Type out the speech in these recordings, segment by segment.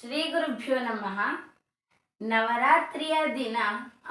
ಶ್ರೀ ಗುರುಭ್ಯೋ ನಮಃ. ನವರಾತ್ರಿಯ ದಿನ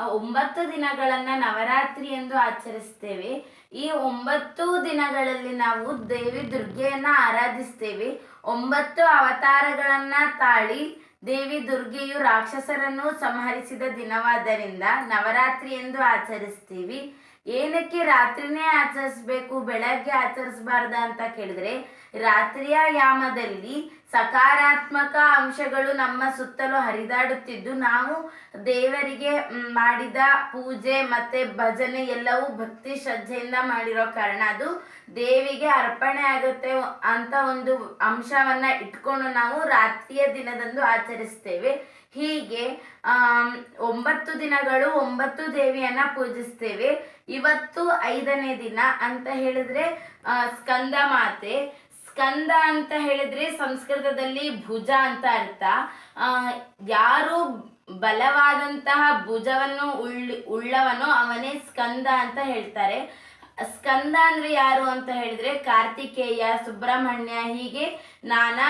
ಒಂಬತ್ತು ದಿನಗಳನ್ನ ನವರಾತ್ರಿ ಎಂದು ಆಚರಿಸ್ತೇವೆ. ಈ ಒಂಬತ್ತು ದಿನಗಳಲ್ಲಿ ನಾವು ದೇವಿ ದುರ್ಗೆಯನ್ನ ಆರಾಧಿಸ್ತೇವೆ. ಒಂಬತ್ತು ಅವತಾರಗಳನ್ನ ತಾಳಿ ದೇವಿ ದುರ್ಗೆಯು ರಾಕ್ಷಸರನ್ನು ಸಂಹರಿಸಿದ ದಿನವಾದ್ದರಿಂದ ನವರಾತ್ರಿ ಎಂದು ಆಚರಿಸ್ತೀವಿ. ಏನಕ್ಕೆ ರಾತ್ರಿನೇ ಆಚರಿಸ್ಬೇಕು, ಬೆಳಗ್ಗೆ ಆಚರಿಸಬಾರ್ದ ಅಂತ ಕೇಳಿದ್ರೆ ರಾತ್ರಿಯ ಯಾಮದಲ್ಲಿ ಸಕಾರಾತ್ಮಕ ಅಂಶಗಳು ನಮ್ಮ ಸುತ್ತಲೂ ಹರಿದಾಡುತ್ತಿದ್ದು, ನಾವು ದೇವರಿಗೆ ಮಾಡಿದ ಪೂಜೆ ಮತ್ತೆ ಭಜನೆ ಎಲ್ಲವೂ ಭಕ್ತಿ ಶ್ರದ್ಧೆಯಿಂದ ಮಾಡಿರೋ ಕಾರಣ. ಅದು ದೇವಿಗೆ ಅರ್ಪಣೆ ಆಗುತ್ತೆ ಅಂತ ಒಂದು ಅಂಶವನ್ನ ಇಟ್ಕೊಂಡು ನಾವು ರಾತ್ರಿಯ ದಿನದಂದು ಆಚರಿಸ್ತೇವೆ. ಹೀಗೆ ಒಂಬತ್ತು ದಿನಗಳು ಒಂಬತ್ತು ದೇವಿಯನ್ನ ಪೂಜಿಸ್ತೇವೆ. ಇವತ್ತು ಐದನೇ ದಿನ ಅಂತ ಹೇಳಿದ್ರೆ ಸ್ಕಂದ ಮಾತೆ ಸ್ಕಂದ ಅಂತ ಹೇಳಿದ್ರೆ ಸಂಸ್ಕೃತದಲ್ಲಿ ಭುಜ ಅಂತ ಅರ್ಥ. ಯಾರು ಬಲವಾದಂತಹ ಭುಜವನ್ನು ಉಳ್, ಉಳ್ಳವನೋ ಅವನೇ ಸ್ಕಂದ ಅಂತ ಹೇಳ್ತಾರೆ. ಸ್ಕಂದ ಅಂದ್ರೆ ಯಾರು ಅಂತ ಹೇಳಿದ್ರೆ ಕಾರ್ತಿಕೇಯ, ಸುಬ್ರಹ್ಮಣ್ಯ ಹೀಗೆ ನಾನಾ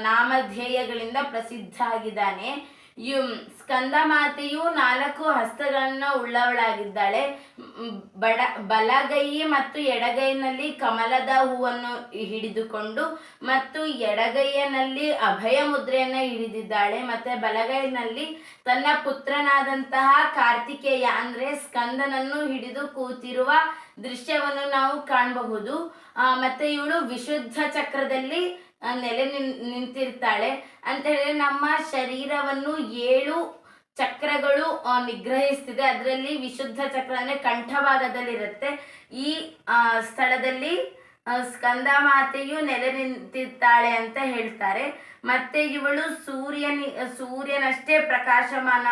ನಾಮಧ್ಯೇಯಗಳಿಂದ ನಾಮಧೇಯಗಳಿಂದ ಪ್ರಸಿದ್ಧ ಆಗಿದ್ದಾನೆ. ಯು ಸ್ಕಂದ ಮಾತೆಯು ನಾಲ್ಕು ಹಸ್ತಗಳನ್ನ ಉಳ್ಳವಳಾಗಿದ್ದಾಳೆ. ಬಡ, ಬಲಗೈ ಮತ್ತು ಎಡಗೈನಲ್ಲಿ ಕಮಲದ ಹೂವನ್ನು ಹಿಡಿದುಕೊಂಡು ಮತ್ತು ಎಡಗೈಯನಲ್ಲಿ ಅಭಯ ಮುದ್ರೆಯನ್ನ ಹಿಡಿದಿದ್ದಾಳೆ. ಮತ್ತೆ ಬಲಗೈನಲ್ಲಿ ತನ್ನ ಪುತ್ರನಾದಂತಹ ಕಾರ್ತಿಕೇಯ, ಅಂದ್ರೆ ಸ್ಕಂದನನ್ನು ಹಿಡಿದು ಕೂತಿರುವ ದೃಶ್ಯವನ್ನು ನಾವು ಕಾಣಬಹುದು. ಮತ್ತೆ ಇವಳು ವಿಶುದ್ಧ ಚಕ್ರದಲ್ಲಿ ನೆಲೆ ನಿಂತಿರ್ತಾಳೆ. ಅಂತ ಹೇಳಿದ್ರೆ ನಮ್ಮ ಶರೀರವನ್ನು ಏಳು ಚಕ್ರಗಳು ನಿಗ್ರಹಿಸ್ತಿದೆ. ಅದರಲ್ಲಿ ವಿಶುದ್ಧ ಚಕ್ರ ಅಂದ್ರೆ ಕಂಠಭಾಗದಲ್ಲಿರುತ್ತೆ. ಈ ಸ್ಥಳದಲ್ಲಿ ಸ್ಕಂದ ಮಾತೆಯು ನೆಲೆ ನಿಂತಿರ್ತಾಳೆ ಅಂತ ಹೇಳ್ತಾರೆ. ಮತ್ತೆ ಇವಳು ಸೂರ್ಯನಿ, ಸೂರ್ಯನಷ್ಟೇ ಪ್ರಕಾಶಮಾನ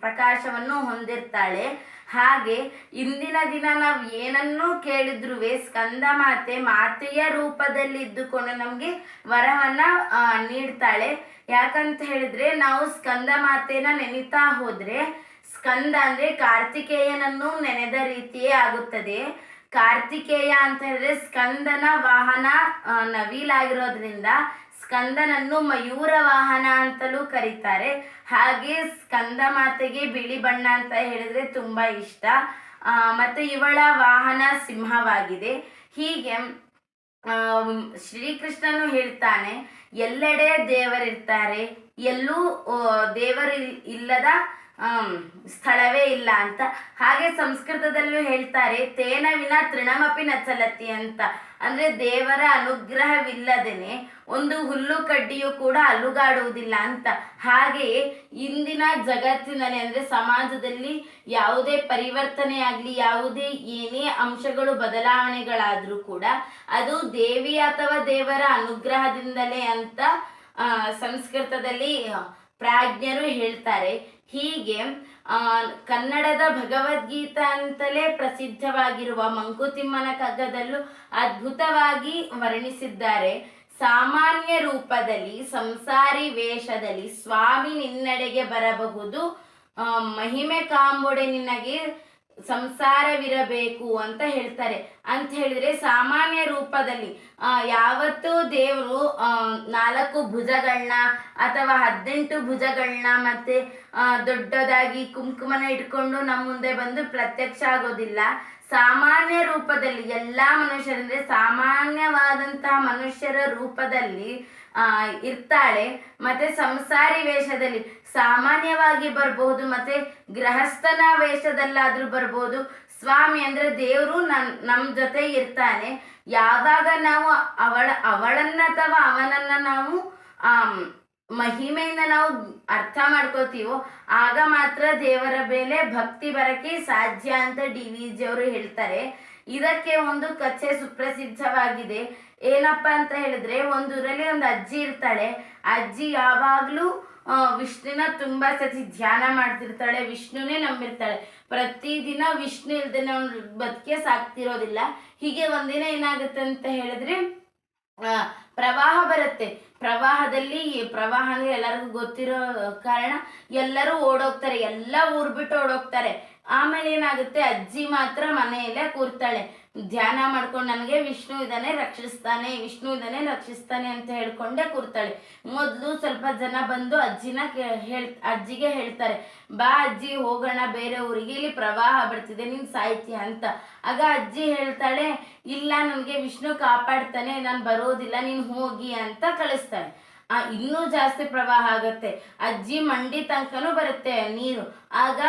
ಪ್ರಕಾಶವನ್ನು ಹೊಂದಿರ್ತಾಳೆ. ಹಾಗೆ ಇಂದಿನ ದಿನ ನಾವು ಏನನ್ನೂ ಕೇಳಿದ್ರು ಸ್ಕಂದ ಮಾತೆ ಮಾತೆಯ ರೂಪದಲ್ಲಿ ಇದ್ದುಕೊಂಡು ನಮಗೆ ವರವನ್ನ ನೀಡ್ತಾಳೆ. ಯಾಕಂತ ಹೇಳಿದ್ರೆ ನಾವು ಸ್ಕಂದ ಮಾತೆನ ನೆನಿತಾ ಹೋದ್ರೆ, ಸ್ಕಂದ ಅಂದ್ರೆ ಕಾರ್ತಿಕೇಯನನ್ನು ನೆನೆದ ರೀತಿಯೇ ಆಗುತ್ತದೆ. ಕಾರ್ತಿಕೇಯ ಅಂತ ಹೇಳಿದ್ರೆ ಸ್ಕಂದನ ವಾಹನ ನವಿಲಾಗಿರೋದ್ರಿಂದ ಸ್ಕಂದನನ್ನು ಮಯೂರ ವಾಹನ ಅಂತಲೂ ಕರೀತಾರೆ. ಹಾಗೆ ಸ್ಕಂದ ಮಾತೆಗೆ ಬಿಳಿ ಬಣ್ಣ ಅಂತ ಹೇಳಿದ್ರೆ ತುಂಬಾ ಇಷ್ಟ. ಮತ್ತೆ ಇವಳ ವಾಹನ ಸಿಂಹವಾಗಿದೆ. ಹೀಗೆ ಶ್ರೀಕೃಷ್ಣನು ಹೇಳ್ತಾನೆ, ಎಲ್ಲೆಡೆ ದೇವರಿರ್ತಾರೆ. ಎಲ್ಲೂ ದೇವರ ಇಲ್ಲದ ಸ್ಥಳವೇ ಇಲ್ಲ ಅಂತ. ಹಾಗೆ ಸಂಸ್ಕೃತದಲ್ಲೂ ಹೇಳ್ತಾರೆ, ತೇನ ವಿನ ತೃಣಮಪಿ ನಚಲತಿ ಅಂತ. ಅಂದ್ರೆ ದೇವರ ಅನುಗ್ರಹವಿಲ್ಲದೇನೆ ಒಂದು ಹುಲ್ಲು ಕಡ್ಡಿಯು ಕೂಡ ಅಲುಗಾಡುವುದಿಲ್ಲ ಅಂತ. ಹಾಗೆಯೇ ಇಂದಿನ ಜಗತ್ತಿನಲ್ಲಿ ಅಂದ್ರೆ ಸಮಾಜದಲ್ಲಿ ಯಾವುದೇ ಪರಿವರ್ತನೆ ಆಗಲಿ, ಯಾವುದೇ ಏನೇ ಅಂಶಗಳು, ಬದಲಾವಣೆಗಳಾದ್ರೂ ಕೂಡ ಅದು ದೇವಿ ಅಥವಾ ದೇವರ ಅನುಗ್ರಹದಿಂದಲೇ ಅಂತ ಸಂಸ್ಕೃತದಲ್ಲಿ ಪ್ರಾಜ್ಞರು ಹೇಳ್ತಾರೆ. ಹೀಗೆ ಕನ್ನಡದ ಭಗವದ್ಗೀತ ಅಂತಲೇ ಪ್ರಸಿದ್ಧವಾಗಿರುವ ಮಂಕುತಿಮ್ಮನ ಕಗ್ಗದಲ್ಲೂ ಅದ್ಭುತವಾಗಿ ವರ್ಣಿಸಿದ್ದಾರೆ. ಸಾಮಾನ್ಯ ರೂಪದಲ್ಲಿ, ಸಂಸಾರಿ ವೇಷದಲ್ಲಿ ಸ್ವಾಮಿ ನಿನ್ನಡೆಗೆ ಬರಬಹುದು. ಮಹಿಮೆ ಕಾಂಬೊಡೆ ನಿನಗೆ ಸಂಸಾರವಿರಬೇಕು ಅಂತ ಹೇಳ್ತಾರೆ. ಅಂತ ಹೇಳಿದ್ರೆ ಸಾಮಾನ್ಯ ರೂಪದಲ್ಲಿ ಯಾವತ್ತೂ ದೇವರು ನಾಲ್ಕು ಭುಜಗಳನ್ನ ಅಥವಾ ಹದಿನೆಂಟು ಭುಜಗಳನ್ನ ಮತ್ತೆ ದೊಡ್ಡದಾಗಿ ಕುಂಕುಮನ ಇಟ್ಕೊಂಡು ನಮ್ಮ ಮುಂದೆ ಬಂದು ಪ್ರತ್ಯಕ್ಷ ಆಗೋದಿಲ್ಲ. ಸಾಮಾನ್ಯ ರೂಪದಲ್ಲಿ, ಎಲ್ಲ ಮನುಷ್ಯರಂದ್ರೆ ಸಾಮಾನ್ಯವಾದಂತಹ ಮನುಷ್ಯರ ರೂಪದಲ್ಲಿ, ಆ, ಇರ್ತಾಳೆ. ಮತ್ತೆ ಸಂಸಾರಿ ವೇಷದಲ್ಲಿ ಸಾಮಾನ್ಯವಾಗಿ ಬರಬಹುದು, ಮತ್ತೆ ಗೃಹಸ್ಥನ ವೇಷದಲ್ಲಾದ್ರೂ ಬರ್ಬೋದು. ಸ್ವಾಮಿ ಅಂದ್ರೆ ದೇವರು ನನ್ ನಮ್ಮ ಜೊತೆ ಇರ್ತಾನೆ. ಯಾವಾಗ ನಾವು ಅವಳ, ಅವಳನ್ನ ಅಥವಾ ಅವನನ್ನ ನಾವು ಮಹಿಮೆಯಿಂದ ನಾವು ಅರ್ಥ ಮಾಡ್ಕೋತೀವೋ, ಆಗ ಮಾತ್ರ ದೇವರ ಮೇಲೆ ಭಕ್ತಿ ಬರಕ್ಕೆ ಸಾಧ್ಯ ಅಂತ ಡಿ ವಿ ಜಿ ಅವರು ಹೇಳ್ತಾರೆ. ಇದಕ್ಕೆ ಒಂದು ಕಚ್ಚೆ ಸುಪ್ರಸಿದ್ಧವಾಗಿದೆ. ಏನಪ್ಪ ಅಂತ ಹೇಳಿದ್ರೆ, ಒಂದೂರಲ್ಲಿ ಒಂದು ಅಜ್ಜಿ ಇರ್ತಾಳೆ. ಅಜ್ಜಿ ಯಾವಾಗ್ಲೂ ವಿಷ್ಣುನ ತುಂಬಾ ಸತಿ ಧ್ಯಾನ ಮಾಡ್ತಿರ್ತಾಳೆ. ವಿಷ್ಣುನೇ ನಂಬಿರ್ತಾಳೆ. ಪ್ರತಿದಿನ ವಿಷ್ಣು ಇಲ್ದೆ ಅವ್ನು ಬದುಕೆ ಸಾಕ್ತಿರೋದಿಲ್ಲ. ಹೀಗೆ ಒಂದಿನ ಏನಾಗುತ್ತೆ ಅಂತ ಹೇಳಿದ್ರೆ ಪ್ರವಾಹ ಬರುತ್ತೆ. ಪ್ರವಾಹದಲ್ಲಿ ಪ್ರವಾಹ ಅಂದ್ರೆ ಎಲ್ಲರಿಗೂ ಗೊತ್ತಿರೋ ಕಾರಣ ಎಲ್ಲರೂ ಓಡೋಗ್ತಾರೆ. ಎಲ್ಲ ಊರ್ ಬಿಟ್ಟು ಓಡೋಗ್ತಾರೆ. ಆಮೇಲೆ ಏನಾಗುತ್ತೆ? ಅಜ್ಜಿ ಮಾತ್ರ ಮನೆಯಲ್ಲೇ ಕೂರ್ತಾಳೆ. ಧ್ಯಾನ ಮಾಡ್ಕೊಂಡು ನನಗೆ ವಿಷ್ಣು ಇದ್ದಾನೆ ರಕ್ಷಿಸ್ತಾನೆ, ವಿಷ್ಣು ಇದ್ದಾನೆ ರಕ್ಷಿಸ್ತಾನೆ ಅಂತ ಹೇಳ್ಕೊಂಡೆ ಕೂರ್ತಾಳೆ. ಮೊದಲು ಸ್ವಲ್ಪ ಜನ ಬಂದು ಅಜ್ಜಿನ ಹೇಳ್ ಅಜ್ಜಿಗೆ ಹೇಳ್ತಾರೆ, ಬಾ ಅಜ್ಜಿ, ಹೋಗೋಣ ಬೇರೆ ಊರಿಗೆ, ಇಲ್ಲಿ ಪ್ರವಾಹ ಬರ್ತಿದೆ, ನೀನು ಸಾಯ್ತೀಯ ಅಂತ. ಆಗ ಅಜ್ಜಿ ಹೇಳ್ತಾಳೆ, ಇಲ್ಲ, ನನಗೆ ವಿಷ್ಣು ಕಾಪಾಡ್ತಾನೆ, ನಾನು ಬರೋದಿಲ್ಲ, ನೀನು ಹೋಗಿ ಅಂತ ಕಳಿಸ್ತಾಳೆ. ಆ, ಇನ್ನೂ ಜಾಸ್ತಿ ಪ್ರವಾಹ ಆಗುತ್ತೆ. ಅಜ್ಜಿ ಮಂಡಿ ತನಕನೂ ಬರುತ್ತೆ ನೀರು. ಆಗ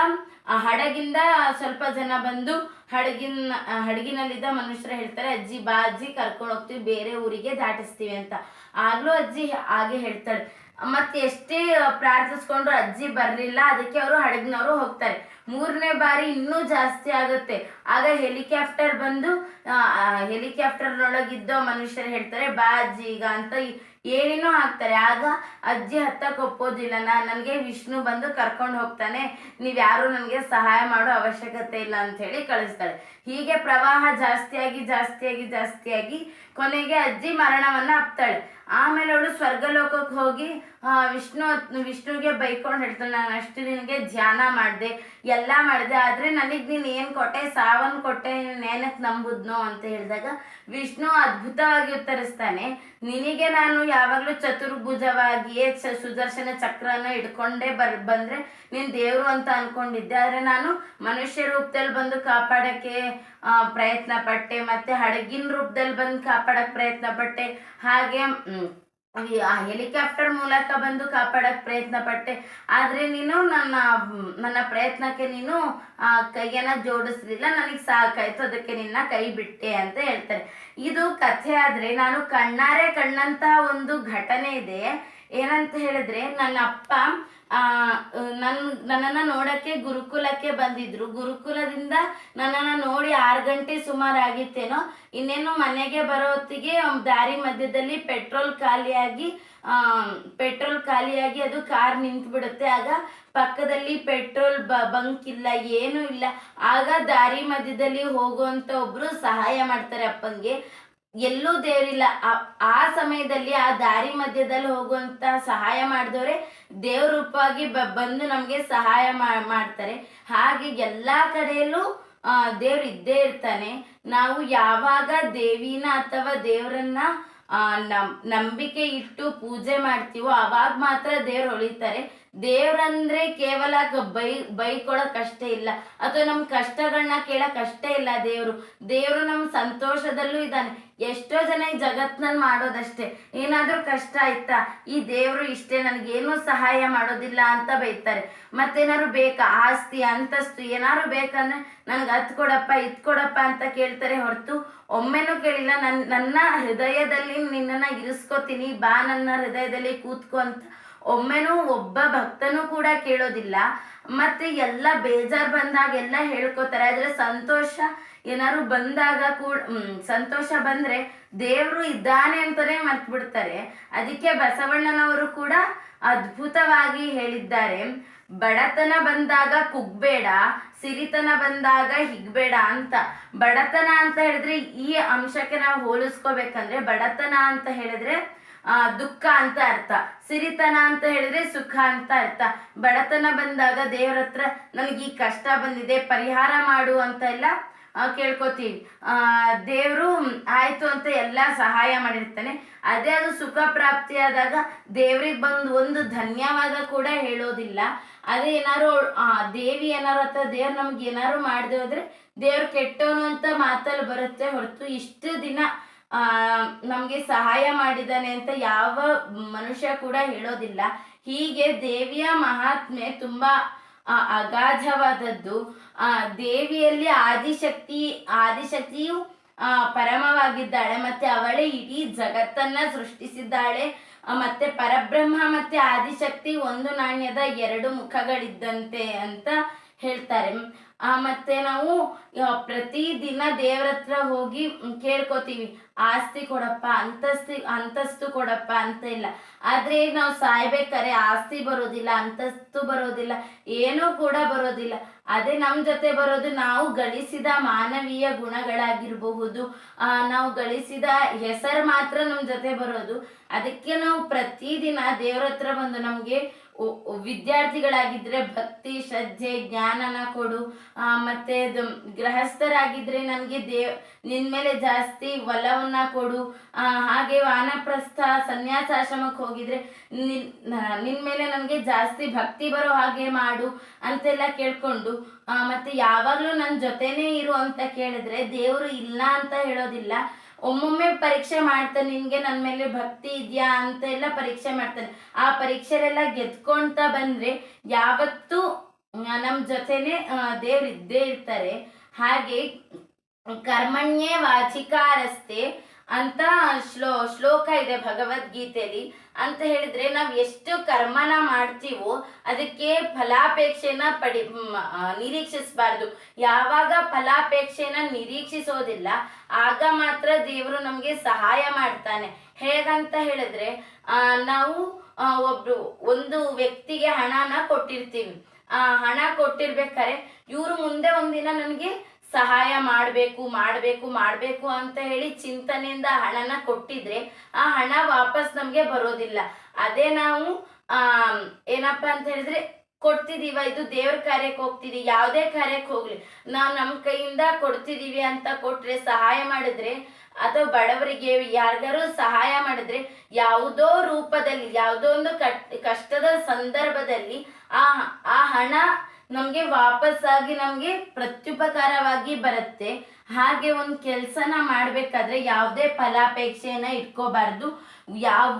ಆ ಹಡಗಿಂದ ಸ್ವಲ್ಪ ಜನ ಬಂದು ಹಡಗಿನ ಹಡಗಿನಲ್ಲಿದ್ದ ಮನುಷ್ಯರು ಹೇಳ್ತಾರೆ, ಅಜ್ಜಿ, ಬಾ ಅಜ್ಜಿ, ಕರ್ಕೊಂಡು ಹೋಗ್ತೀವಿ, ಬೇರೆ ಊರಿಗೆ ದಾಟಿಸ್ತೀವಿ ಅಂತ. ಆಗ್ಲೂ ಅಜ್ಜಿ ಹಾಗೆ ಹೇಳ್ತಾಳೆ ಮತ್ತೆ ಎಷ್ಟೇ ಪ್ರಾರ್ಥಿಸ್ಕೊಂಡ್ರು ಅಜ್ಜಿ ಬರಲಿಲ್ಲ, ಅದಕ್ಕೆ ಅವರು ಹಡಗಿನವರು ಹೋಗ್ತಾರೆ. ಮೂರನೇ ಬಾರಿ ಇನ್ನೂ ಜಾಸ್ತಿ ಆಗುತ್ತೆ. ಆಗ ಹೆಲಿಕಾಪ್ಟರ್ ಬಂದು ಹೆಲಿಕಾಪ್ಟರ್ನೊಳಗಿದ್ದ ಮನುಷ್ಯರು ಹೇಳ್ತಾರೆ, ಬಾ ಅಜ್ಜಿ, ಈಗ ಅಂತ ಏನೇನೋ ಹಾಕ್ತಾರೆ ಆಗ ಅಜ್ಜಿ ಹತ್ತಕ್ಕೆ ಒಪ್ಪೋದಿಲ್ಲ ನನಗೆ ವಿಷ್ಣು ಬಂದು ಕರ್ಕೊಂಡು ಹೋಗ್ತಾನೆ. ನೀವು ಯಾರು ನನಗೆ ಸಹಾಯ ಮಾಡೋ ಅವಶ್ಯಕತೆ ಇಲ್ಲ ಅಂತ ಹೇಳಿ ಕಳಿಸ್ತಾಳೆ. ಹೀಗೆ ಪ್ರವಾಹ ಜಾಸ್ತಿಯಾಗಿ ಜಾಸ್ತಿಯಾಗಿ ಜಾಸ್ತಿಯಾಗಿ ಕೊನೆಗೆ ಅಜ್ಜಿ ಮರಣವನ್ನ ಅಪ್ತಾಳೆ. ಆಮೇಲೆ ಅವಳು ಸ್ವರ್ಗಲೋಕಕ್ಕೆ ಹೋಗಿ ವಿಷ್ಣು, ವಿಷ್ಣುಗೆ ಬೈಕೊಂಡು ಹೇಳ್ತಾಳೆ, ನಾನು ಅಷ್ಟು ನಿನಗೆ ಧ್ಯಾನ ಮಾಡಿದೆ, ಎಲ್ಲ ಮಾಡಿದೆ, ಆದರೆ ನನಗೆ ನೀನು ಏನು ಕೊಟ್ಟೆ ಸಾವನ್ನು ಕೊಟ್ಟೆ ನೇನಕ್ಕೆ ನಂಬುದ್ನೋ ಅಂತ ಹೇಳಿದಾಗ ವಿಷ್ಣು ಅದ್ಭುತವಾಗಿ ಉತ್ತರಿಸ್ತಾನೆ, ನಿನಗೆ ನಾನು ಯಾವಾಗಲೂ ಚತುರ್ಭುಜವಾಗಿಯೇ ಸುದರ್ಶನ ಚಕ್ರನ ಹಿಡ್ಕೊಂಡೇ ಬರ್, ಬಂದರೆ ನೀನು ದೇವರು ಅಂತ ಅಂದ್ಕೊಂಡಿದ್ದೆ ಆದರೆ ನಾನು ಮನುಷ್ಯ ರೂಪದಲ್ಲಿ ಬಂದು ಕಾಪಾಡೋಕ್ಕೆ ಪ್ರಯತ್ನ ಪಟ್ಟೆ, ಮತ್ತು ಹಡಗಿನ ರೂಪದಲ್ಲಿ ಬಂದು ಕಾಪಾಡೋಕ್ಕೆ ಪ್ರಯತ್ನ ಪಟ್ಟೆ. ಹಾಗೆ ಆ ಹೆಲಿಕಾಪ್ಟರ್ ಮೂಲಕ ಬಂದು ಕಾಪಾಡಕ್ಕೆ ಪ್ರಯತ್ನ ಪಟ್ಟೆ. ಆದರೆ ನೀನು ನನ್ನ ನನ್ನ ಪ್ರಯತ್ನಕ್ಕೆ ನೀನು ಆ, ಕೈಯನ್ನ ಜೋಡಿಸ್ಲಿಲ್ಲ. ನನಗೆ ಸಾಕಾಯ್ತು. ಅದಕ್ಕೆ ನಿನ್ನ ಕೈ ಬಿಟ್ಟೆ ಅಂತ ಹೇಳ್ತಾರೆ. ಇದು ಕಥೆ ಆದರೆ ನಾನು ಕಣ್ಣಾರೆ ಕಣ್ಣಂತಹ ಒಂದು ಘಟನೆ ಇದೆ. ಏನಂತ ಹೇಳಿದ್ರೆ ನನ್ನ ಅಪ್ಪ ಆ, ನನ್ ನನ್ನನ್ನು ನೋಡಕ್ಕೆ ಗುರುಕುಲಕ್ಕೆ ಬಂದಿದ್ರು. ಗುರುಕುಲದಿಂದ ನನ್ನನ್ನು ನೋಡಿ ಆರು ಗಂಟೆ ಸುಮಾರು ಆಗಿತ್ತೇನೋ. ಇನ್ನೇನು ಮನೆಗೆ ಬರೋ ಹೊತ್ತಿಗೆ ದಾರಿ ಮಧ್ಯದಲ್ಲಿ ಪೆಟ್ರೋಲ್ ಖಾಲಿಯಾಗಿ ಪೆಟ್ರೋಲ್ ಖಾಲಿಯಾಗಿ ಅದು ಕಾರ್ ನಿಂತು ಬಿಡುತ್ತೆ ಆಗ ಪಕ್ಕದಲ್ಲಿ ಪೆಟ್ರೋಲ್ ಬ ಬಂಕ್ ಇಲ್ಲ ಏನೂ ಇಲ್ಲ. ಆಗ ದಾರಿ ಮಧ್ಯದಲ್ಲಿ ಹೋಗುವಂತ ಒಬ್ರು ಸಹಾಯ ಮಾಡ್ತಾರೆ ಅಪ್ಪಂಗೆ. ಎಲ್ಲೂ ದೇವರಿಲ್ಲ. ಆ- ಸಮಯದಲ್ಲಿ, ಆ ದಾರಿ ಮಧ್ಯದಲ್ಲಿ ಹೋಗುವಂತ ಸಹಾಯ ಮಾಡಿದವರೇ ದೇವ್ರ ರೂಪವಾಗಿ ಬಂದು ನಮಗೆ ಸಹಾಯ ಮಾಡ್ತಾರೆ. ಹಾಗೆ ಎಲ್ಲ ಕಡೆಯಲ್ಲೂ ದೇವ್ರು ಇದ್ದೇ ಇರ್ತಾನೆ. ನಾವು ಯಾವಾಗ ದೇವಿನ ಅಥವಾ ದೇವರನ್ನ ನಂಬಿಕೆ ಇಟ್ಟು ಪೂಜೆ ಮಾಡ್ತೀವೋ ಅವಾಗ ಮಾತ್ರ ದೇವ್ರು ಹೊಳಿತಾರೆ. ದೇವ್ರಂದ್ರೆ ಕೇವಲ ಬೈ ಬೈಕೊಳಕ್ ಅಷ್ಟೇ ಇಲ್ಲ. ಅಥವಾ ನಮ್ಮ ಕಷ್ಟಗಳನ್ನ ಕೇಳಕ್ ಅಷ್ಟೇ ಇಲ್ಲ ದೇವ್ರು. ದೇವ್ರು ನಮ್ ಸಂತೋಷದಲ್ಲೂ ಇದ್ದಾನೆ ಎಷ್ಟೋ ಜನ ಈ ಜಗತ್ನಲ್ಲಿ ಮಾಡೋದಷ್ಟೇ. ಏನಾದ್ರೂ ಕಷ್ಟ ಆಯ್ತಾ? ಈ ದೇವ್ರು ಇಷ್ಟೇ, ನನಗೇನು ಸಹಾಯ ಮಾಡೋದಿಲ್ಲ ಅಂತ ಬೈತಾರೆ. ಮತ್ತೇನಾದ್ರು ಬೇಕಾ? ಆಸ್ತಿ, ಅಂತಸ್ತು, ಏನಾದ್ರು ಬೇಕಂದ್ರೆ ನನಗೆ ಹತ್ ಕೊಡಪ್ಪ ಇತ್ ಕೊಡಪ್ಪ ಅಂತ ಕೇಳ್ತಾರೆ ಹೊರತು ಒಮ್ಮೆನೂ ಕೇಳಿಲ್ಲ. ನನ್, ನನ್ನ ಹೃದಯದಲ್ಲಿ ನಿನ್ನನ್ನ ಇರಿಸ್ಕೋತೀನಿ. ಬಾ ನನ್ನ ಹೃದಯದಲ್ಲಿ ಕೂತ್ಕೋ ಅಂತ ಒಮ್ಮೆನೂ ಒಬ್ಬ ಭಕ್ತನೂ ಕೂಡ ಕೇಳೋದಿಲ್ಲ. ಮತ್ತೆ ಎಲ್ಲ ಬೇಜಾರ್ ಬಂದಾಗ ಎಲ್ಲ ಹೇಳ್ಕೊತಾರೆ. ಆದ್ರೆ ಸಂತೋಷ ಏನಾದ್ರು ಬಂದಾಗ ಕೂಡ ಸಂತೋಷ ಬಂದ್ರೆ ದೇವ್ರು ಇದ್ದಾನೆ ಅಂತಾನೆ ಮರ್ತು ಬಿಡ್ತಾರೆ ಅದಕ್ಕೆ ಬಸವಣ್ಣನವರು ಕೂಡ ಅದ್ಭುತವಾಗಿ ಹೇಳಿದ್ದಾರೆ. ಬಡತನ ಬಂದಾಗ ಕುಗ್ಬೇಡ, ಸಿರಿತನ ಬಂದಾಗ ಹಿಗ್ಬೇಡ ಅಂತ. ಬಡತನ ಅಂತ ಹೇಳಿದ್ರೆ ಈ ಅಂಶಕ್ಕೆ ನಾವು ಹೋಲಿಸ್ಕೋಬೇಕಂದ್ರೆ ಬಡತನ ಅಂತ ಹೇಳಿದ್ರೆ ದುಃಖ ಅಂತ ಅರ್ಥ. ಸಿರಿತನ ಅಂತ ಹೇಳಿದ್ರೆ ಸುಖ ಅಂತ ಅರ್ಥ. ಬಡತನ ಬಂದಾಗ ದೇವ್ರ ಹತ್ರ ನನಗೆ ಈ ಕಷ್ಟ ಬಂದಿದೆ ಪರಿಹಾರ ಮಾಡು ಅಂತ ಎಲ್ಲ ಆ, ಕೇಳ್ಕೊತೀವಿ. ಆ, ದೇವ್ರು ಆಯ್ತು ಅಂತ ಎಲ್ಲ ಸಹಾಯ ಮಾಡಿರ್ತಾನೆ. ಅದೇ ಅದು ಸುಖ ಪ್ರಾಪ್ತಿಯಾದಾಗ ದೇವ್ರಿಗೆ ಬಂದು ಒಂದು ಧನ್ಯವಾದ ಕೂಡ ಹೇಳೋದಿಲ್ಲ. ಅದೇ ಏನಾರು ಆ ದೇವಿ ಏನಾರು ಅಥವಾ ದೇವ್ರು ನಮ್ಗೆ ಏನಾರು ಮಾಡದೆ ಹೋದ್ರೆ ದೇವ್ರು ಕೆಟ್ಟವನು ಅಂತ ಮಾತಲ್ಲಿ ಬರುತ್ತೆ ಹೊರತು ಇಷ್ಟು ದಿನ ಆ ನಮಗೆ ಸಹಾಯ ಮಾಡಿದ್ದಾನೆ ಅಂತ ಯಾವ ಮನುಷ್ಯ ಕೂಡ ಹೇಳೋದಿಲ್ಲ. ಹೀಗೆ ದೇವಿಯ ಮಹಾತ್ಮೆ ತುಂಬಾ ಅಗಾಧವಾದದ್ದು. ದೇವಿಯಲ್ಲಿ ಆದಿಶಕ್ತಿ, ಆದಿಶಕ್ತಿಯು ಪರಮವಾಗಿದ್ದಾಳೆ. ಮತ್ತೆ ಅವಳೇ ಇಡೀ ಜಗತ್ತನ್ನ ಸೃಷ್ಟಿಸಿದ್ದಾಳೆ. ಮತ್ತೆ ಪರಬ್ರಹ್ಮ ಮತ್ತೆ ಆದಿಶಕ್ತಿ ಒಂದು ನಾಣ್ಯದ ಎರಡು ಮುಖಗಳಿದ್ದಂತೆ ಅಂತ ಹೇಳ್ತಾರೆ. ಮತ್ತೆ ನಾವು ಪ್ರತಿದಿನ ದೇವ್ರ ಹತ್ರ ಹೋಗಿ ಕೇಳ್ಕೊತೀವಿ. ಆಸ್ತಿ ಕೊಡಪ್ಪ, ಅಂತಸ್ತಿ, ಅಂತಸ್ತು ಕೊಡಪ್ಪ ಅಂತ ಇಲ್ಲ. ಆದ್ರೆ ನಾವು ಸಾಯ್ಬೇಕಾರೆ ಆಸ್ತಿ ಬರೋದಿಲ್ಲ, ಅಂತಸ್ತು ಬರೋದಿಲ್ಲ, ಏನೂ ಕೂಡ ಬರೋದಿಲ್ಲ. ಅದೇ ನಮ್ಮ ಜೊತೆ ಬರೋದು ನಾವು ಗಳಿಸಿದ ಮಾನವೀಯ ಗುಣಗಳಾಗಿರಬಹುದು. ನಾವು ಗಳಿಸಿದ ಹೆಸರು ಮಾತ್ರ ನಮ್ಮ ಜೊತೆ ಬರೋದು. ಅದಕ್ಕೆ ನಾವು ಪ್ರತಿದಿನ ದೇವ್ರ ಹತ್ರ ಬಂದು ನಮಗೆ ವಿದ್ಯಾರ್ಥಿಗಳಾಗಿದ್ರೆ ಭಕ್ತಿ, ಶ್ರದ್ಧೆ, ಜ್ಞಾನನ ಕೊಡು. ಮತ್ತೆ ಗೃಹಸ್ಥರಾಗಿದ್ರೆ ನನಗೆ ದೇವ್, ನಿನ್ ಮೇಲೆ ಜಾಸ್ತಿ ಒಲವನ್ನ ಕೊಡು. ಹಾಗೆ ವಾನಪ್ರಸ್ಥ ಸನ್ಯಾಸಾಶ್ರಮಕ್ಕೆ ಹೋಗಿದ್ರೆ ನಿನ್ ಮೇಲೆ ನನಗೆ ಜಾಸ್ತಿ ಭಕ್ತಿ ಬರೋ ಹಾಗೆ ಮಾಡು ಅಂತೆಲ್ಲ ಕೇಳ್ಕೊಂಡು ಮತ್ತೆ ಯಾವಾಗಲೂ ನನ್ನ ಜೊತೆನೆ ಇರು ಅಂತ ಕೇಳಿದ್ರೆ ದೇವರು ಇಲ್ಲ ಅಂತ ಹೇಳೋದಿಲ್ಲ. ಒಮ್ಮೊಮ್ಮೆ ಪರೀಕ್ಷೆ ಮಾಡ್ತಾನೆ, ನಿನ್ಗೆ ನನ್ನ ಮೇಲೆ ಭಕ್ತಿ ಇದೆಯಾ ಅಂತ ಎಲ್ಲ ಪರೀಕ್ಷೆ ಮಾಡ್ತಾನೆ. ಆ ಪರೀಕ್ಷೆಲೆಲ್ಲ ಗೆದ್ಕೊಂತ ಬಂದ್ರೆ ಯಾವತ್ತೂ ನಮ್ಮ ಜೊತೆನೆ ದೇವ್ರು ಇದ್ದೇ ಇರ್ತಾರೆ. ಹಾಗೆ ಕರ್ಮಣ್ಯೇ ವಾಚಿಕಾರಸ್ತೆ ಅಂತ ಶ್ಲೋ, ಶ್ಲೋಕ ಇದೆ ಭಗವದ್ಗೀತೆಯಲ್ಲಿ ಅಂತ ಹೇಳಿದ್ರೆ ನಾವು ಎಷ್ಟು ಕರ್ಮನ ಮಾಡ್ತೀವೋ ಅದಕ್ಕೆ ಫಲಾಪೇಕ್ಷೆನ ಪಡಿ ನಿರೀಕ್ಷಿಸಬಾರ್ದು. ಯಾವಾಗ ಫಲಾಪೇಕ್ಷೆನ ನಿರೀಕ್ಷಿಸೋದಿಲ್ಲ ಆಗ ಮಾತ್ರ ದೇವರು ನಮಗೆ ಸಹಾಯ ಮಾಡ್ತಾನೆ. ಹೇಗಂತ ಹೇಳಿದ್ರೆ ಆ, ನಾವು ಒಬ್ರು ಒಂದು ವ್ಯಕ್ತಿಗೆ ಹಣನ ಕೊಟ್ಟಿರ್ತೀವಿ. ಆ ಹಣ ಕೊಟ್ಟಿರ್ಬೇಕಾರೆ ಇವ್ರು ಮುಂದೆ ಒಂದಿನ ನನಗೆ ಸಹಾಯ ಮಾಡಬೇಕು ಮಾಡಬೇಕು ಮಾಡಬೇಕು ಅಂತ ಹೇಳಿ ಚಿಂತನೆಯಿಂದ ಹಣನ ಕೊಟ್ಟಿದ್ರೆ ಆ ಹಣ ವಾಪಸ್ ನಮಗೆ ಬರೋದಿಲ್ಲ. ಅದೇ ನಾವು ಆ ಏನಪ್ಪ ಅಂತ ಹೇಳಿದ್ರೆ ಕೊಡ್ತಿದೀವ, ಇದು ದೇವ್ರ ಕಾರ್ಯಕ್ಕೆ ಹೋಗ್ತಿದೀವಿ ಯಾವುದೇ ಕಾರ್ಯಕ್ಕೆ ಹೋಗ್ಲಿ. ನಾವು ನಮ್ಮ ಕೈಯಿಂದ ಕೊಡ್ತಿದೀವಿ ಅಂತ ಕೊಟ್ರೆ ಸಹಾಯ ಮಾಡಿದ್ರೆ, ಅಥವಾ ಬಡವರಿಗೆ ಯಾರಿಗಾರು ಸಹಾಯ ಮಾಡಿದ್ರೆ, ಯಾವುದೋ ರೂಪದಲ್ಲಿ, ಯಾವುದೋ ಒಂದು ಕಷ್ಟದ ಸಂದರ್ಭದಲ್ಲಿ ಆ ಆ ಹಣ ನಮಗೆ ವಾಪಸ್ಸಾಗಿ ನಮಗೆ ಪ್ರತ್ಯುಪಕಾರವಾಗಿ ಬರುತ್ತೆ. ಹಾಗೆ ಒಂದು ಕೆಲಸನ ಮಾಡಬೇಕಾದ್ರೆ ಯಾವುದೇ ಫಲಾಪೇಕ್ಷೆಯನ್ನ ಇಟ್ಕೋಬಾರ್ದು. ಯಾವ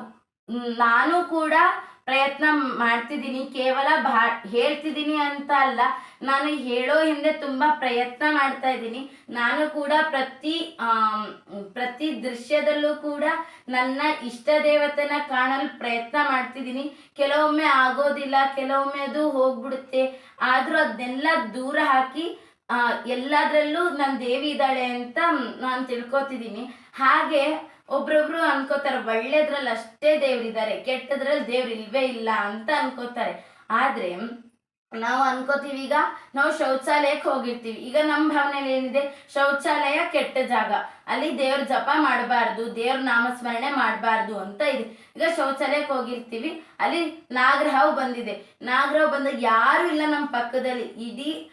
ನಾನು ಕೂಡ ಪ್ರಯತ್ನ ಮಾಡ್ತಿದ್ದೀನಿ, ಕೇವಲ ಭಾ, ಹೇಳ್ತಿದ್ದೀನಿ ಅಂತ ಅಲ್ಲ, ನಾನು ಹೇಳೋ ಹಿಂದೆ ತುಂಬ ಪ್ರಯತ್ನ ಮಾಡ್ತಾ ಇದ್ದೀನಿ. ನಾನು ಕೂಡ ಪ್ರತಿ ಪ್ರತಿ ದೃಶ್ಯದಲ್ಲೂ ಕೂಡ ನನ್ನ ಇಷ್ಟ ದೇವತೆನ ಕಾಣಲು ಪ್ರಯತ್ನ ಮಾಡ್ತಿದ್ದೀನಿ. ಕೆಲವೊಮ್ಮೆ ಆಗೋದಿಲ್ಲ, ಕೆಲವೊಮ್ಮೆ ಅದು ಹೋಗ್ಬಿಡುತ್ತೆ. ಆದರೂ ಅದನ್ನೆಲ್ಲ ದೂರ ಹಾಕಿ ಎಲ್ಲದರಲ್ಲೂ ನನ್ನ ದೇವಿ ಇದ್ದಾಳೆ ಅಂತ ನಾನು ತಿಳ್ಕೊತಿದ್ದೀನಿ. ಹಾಗೆ ಒಬ್ರೊಬ್ರು ಅನ್ಕೋತಾರೆ, ಒಳ್ಳೇದ್ರಲ್ಲಿ ಅಷ್ಟೇ ದೇವ್ರಿದ್ದಾರೆ, ಕೆಟ್ಟದ್ರಲ್ಲಿ ದೇವ್ರು ಇಲ್ವೇ ಇಲ್ಲ ಅಂತ ಅನ್ಕೋತಾರೆ. ಆದ್ರೆ, ನಾವು ಅನ್ಕೋತೀವಿ, ಈಗ ನಾವು ಶೌಚಾಲಯಕ್ಕೆ ಹೋಗಿರ್ತೀವಿ. ಈಗ ನಮ್ಮ ಭಾವನೆಯಲ್ಲಿ ಏನಿದೆ? ಶೌಚಾಲಯ ಕೆಟ್ಟ ಜಾಗ. ಅಲ್ಲಿ ದೇವ್ರ ಜಪ ಮಾಡಬಾರ್ದು, ದೇವ್ರ ನಾಮಸ್ಮರಣೆ ಮಾಡಬಾರ್ದು ಅಂತ ಇದೆ. ಈಗ ಶೌಚಾಲಯಕ್ಕೆ ಹೋಗಿರ್ತೀವಿ, ಅಲ್ಲಿ ನಾಗರಹಾವು ಬಂದಿದೆ. ನಾಗರಹಾವು ಬಂದಾಗ ಯಾರು ಇಲ್ಲ ನಮ್ಮ ಪಕ್ಕದಲ್ಲಿ. ಇಡೀ